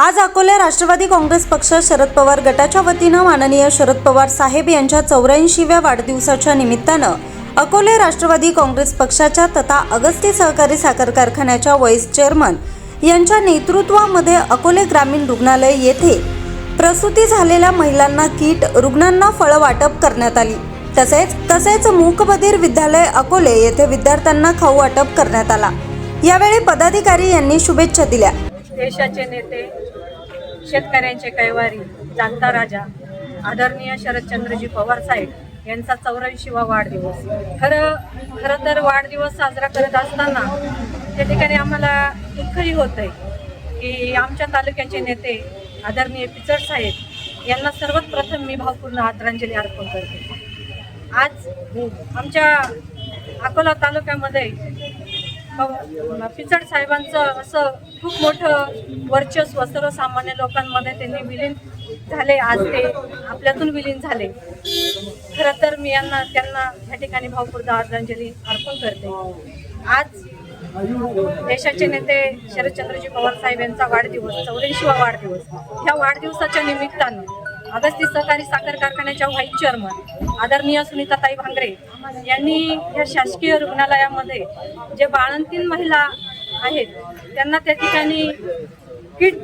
आज अकोले राष्ट्रवादी काँग्रेस पक्ष शरद पवार गटाच्या वतीनं माननीय शरद पवार साहेब यांच्या चौऱ्याऐंशीव्या वाढदिवसाच्या निमित्तानं अकोले राष्ट्रवादी काँग्रेस पक्षाच्या तथा अगस्ती सहकारी साखर कारखान्याच्या वाईस चेअरमन यांच्या नेतृत्वामध्ये अकोले ग्रामीण रुग्णालय येथे प्रसूती झालेल्या महिलांना किट रुग्णांना फळं वाटप करण्यात आली. तसेच तसेच मूकबधीर विद्यालय अकोले येथे विद्यार्थ्यांना खाऊ वाटप करण्यात आला. यावेळी पदाधिकारी यांनी शुभेच्छा दिल्या. देशाचे नेते शेतकऱ्यांचे कैवारी जाणता राजा आदरणीय शरदचंद्रजी पवार साहेब यांचा चौऱ्याऐंशीवा वाढदिवस. खरं खरं तर वाढदिवस साजरा करत असताना त्या ठिकाणी आम्हाला दुःखही होत आहे की आमच्या तालुक्याचे नेते आदरणीय पिचड साहेब यांना सर्वात प्रथम मी भावपूर्ण आदरांजली अर्पण करते. आज आमच्या अकोला तालुक्यामध्ये पिचड साहेबांचं असं खूप मोठं वर्चस्व सर्वसामान्य लोकांमध्ये त्यांनी विलीन झाले. आज ते आपल्यातून विलीन झाले. खरं तर मी यांना त्यांना या ठिकाणी भावपूर्ण आदरांजली अर्पण करते. आज देशाचे नेते शरदचंद्रजी पवार साहेब यांचा वाढदिवस चौऱ्याऐंशीवा वाढदिवस. ह्या वाढदिवसाच्या निमित्तानं अगस्ती सहकारी साखर कारखान्याच्या व्हाईस चेअरमन आदरणीय सुनीताताई भांगरे यांनी या शासकीय रुग्णालयामध्ये जे बाळंतीन महिला आहेत त्यांना त्या ठिकाणी किट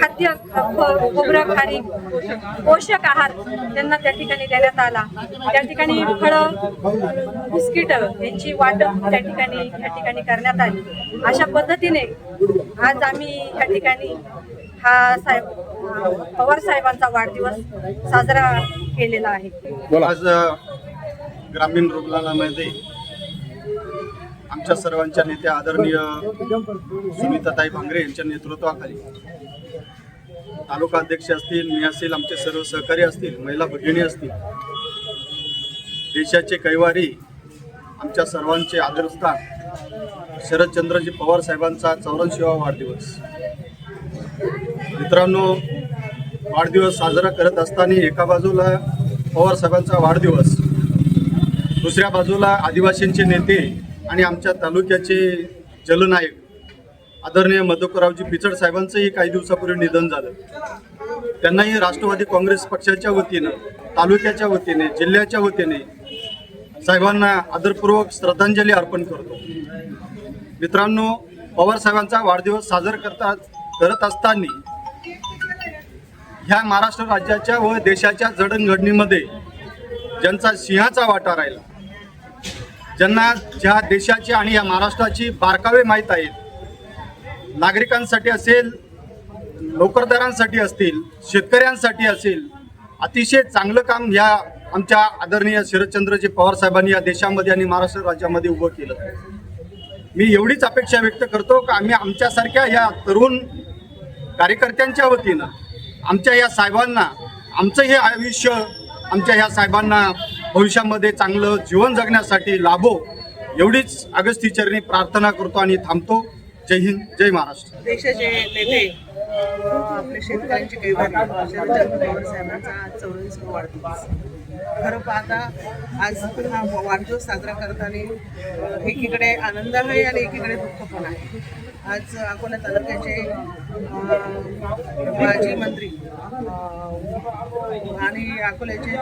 खाद्य ख- खोबरं खारी पोषक आहार त्यांना त्या ठिकाणी देण्यात आला. त्या ठिकाणी फळं बिस्किट यांची वाटप त्या ठिकाणी या ठिकाणी करण्यात आली. अशा पद्धतीने आज आम्ही या ठिकाणी हा साहेब पवार साहेबांचा वाढदिवस साजरा केलेला आहे. आज ग्रामीण रुग्णालयामध्ये आमच्या सर्वांच्या नेत्या आदरणीय सुनीताताई भांगरे यांच्या नेतृत्वाखाली तालुका अध्यक्ष असतील मी असेल आमचे सर्व सहकारी असतील महिला भगिनी असतील देशाचे कैवारी आमच्या सर्वांचे आदरस्थान शरदचंद्रजी पवार साहेबांचा चौऱ्याऐंशीवा वाढदिवस. मित्रांनो वाढदिवस साजरा करत असताना एका बाजूला पवार साहेबांचा वाढदिवस दुसऱ्या बाजूला आदिवासींचे नेते आणि आमच्या तालुक्याचे जलनायक आदरणीय मधुकररावजी पिचड साहेबांचंही काही दिवसापूर्वी निधन झालं. त्यांनाही राष्ट्रवादी काँग्रेस पक्षाच्या वतीनं तालुक्याच्या वतीने जिल्ह्याच्या वतीने साहेबांना आदरपूर्वक श्रद्धांजली अर्पण करतो. मित्रांनो पवार साहेबांचा वाढदिवस साजरा करता करत असताना ह्या महाराष्ट्र राज्याच्या व देशाच्या जडणघडणीमध्ये ज्यांचा सिंहाचा वाटा राहिला ज्यांना ज्या देशाची आणि या महाराष्ट्राची बारकावे माहीत आहेत नागरिकांसाठी असेल नोकरदारांसाठी असतील शेतकऱ्यांसाठी असेल अतिशय चांगलं काम ह्या आमच्या आदरणीय शरदचंद्रजी पवार साहेबांनी या देशामध्ये आणि महाराष्ट्र राज्यामध्ये उभं केलं. मी एवढीच अपेक्षा व्यक्त करतो की आम्ही आमच्यासारख्या या तरुण कार्यकर्त्यांच्या वतीनं आमच्या या साहेबांना आमचं हे आयुष्य आमच्या ह्या साहेबांना भविष्यामध्ये चांगलं जीवन जगण्यासाठी लाभो एवढीच अगस्तीचरणी प्रार्थना करतो आणि थांबतो. जय हिंद जय महाराष्ट्र. देशाचे नेते आपल्या शेतकऱ्यांची काही शरदचंद्र साहेबांचा आज चौरस वाढदिवस खरं पाहता आज हा वाढदिवस साजरा करताना एकीकडे आनंद आहे आणि एकीकडे दुःख पण आहे. आज अकोला तालुक्याचे माजी मंत्री आणि अकोल्याचे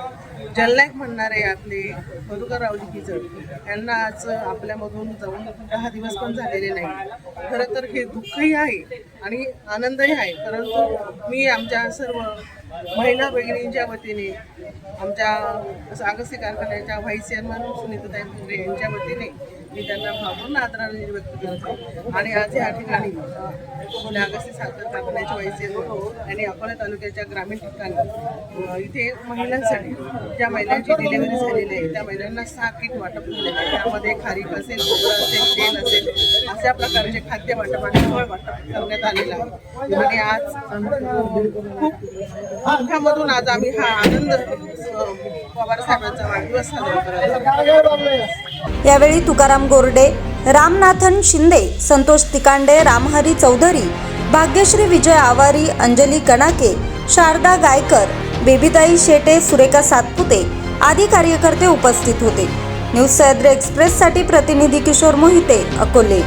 जलनायक म्हणणारे आपले मधुकररावजी पिचड यांना आज आपल्यामधून जाऊन दहा दिवस पण झालेले नाही. खरं तर हे दुःखही आहे आणि आनंद आनंदही आहे परंतु मी आमच्या सर्व महिला भगिनींच्या वतीने आमच्या अगस्ती कारखान्याच्या व्हाईस चेअरमन सुनीताताई फुगरे यांच्या वतीने मी त्यांना भावपूर्ण आदराने व्यक्त करतो आणि आज या ठिकाणी अकोला अगस्ती साखर कारखान्याच्या व्हाईस आणि अकोला तालुक्याच्या ग्रामीण ठिकाणी इथे महिलांसाठी ज्या महिलांची डिलेव्हरी झालेली आहे त्या महिलांना सहा किट वाटप केले आहे त्यामध्ये खारीक असेल खोबरं असेल तेल असेल अशा प्रकारचे खाद्य वाटप आणि फळ वाटप करण्यात आलेलं आहे. आणि आज खूप दुःखामधून आज आम्ही हा आनंद पवार साहेबांचा वाढदिवस साजरा करत यावेळी तुकाराम गोरडे रामनाथन शिंदे संतोष तिकांडे रामहरी चौधरी भाग्यश्री विजय आवारी अंजली कणाके शारदा गायकर बेबीताई शेटे सुरेखा सातपुते आदी कार्यकर्ते उपस्थित होते. न्यूज सह्याद्री एक्सप्रेससाठी प्रतिनिधी किशोर मोहिते अकोले.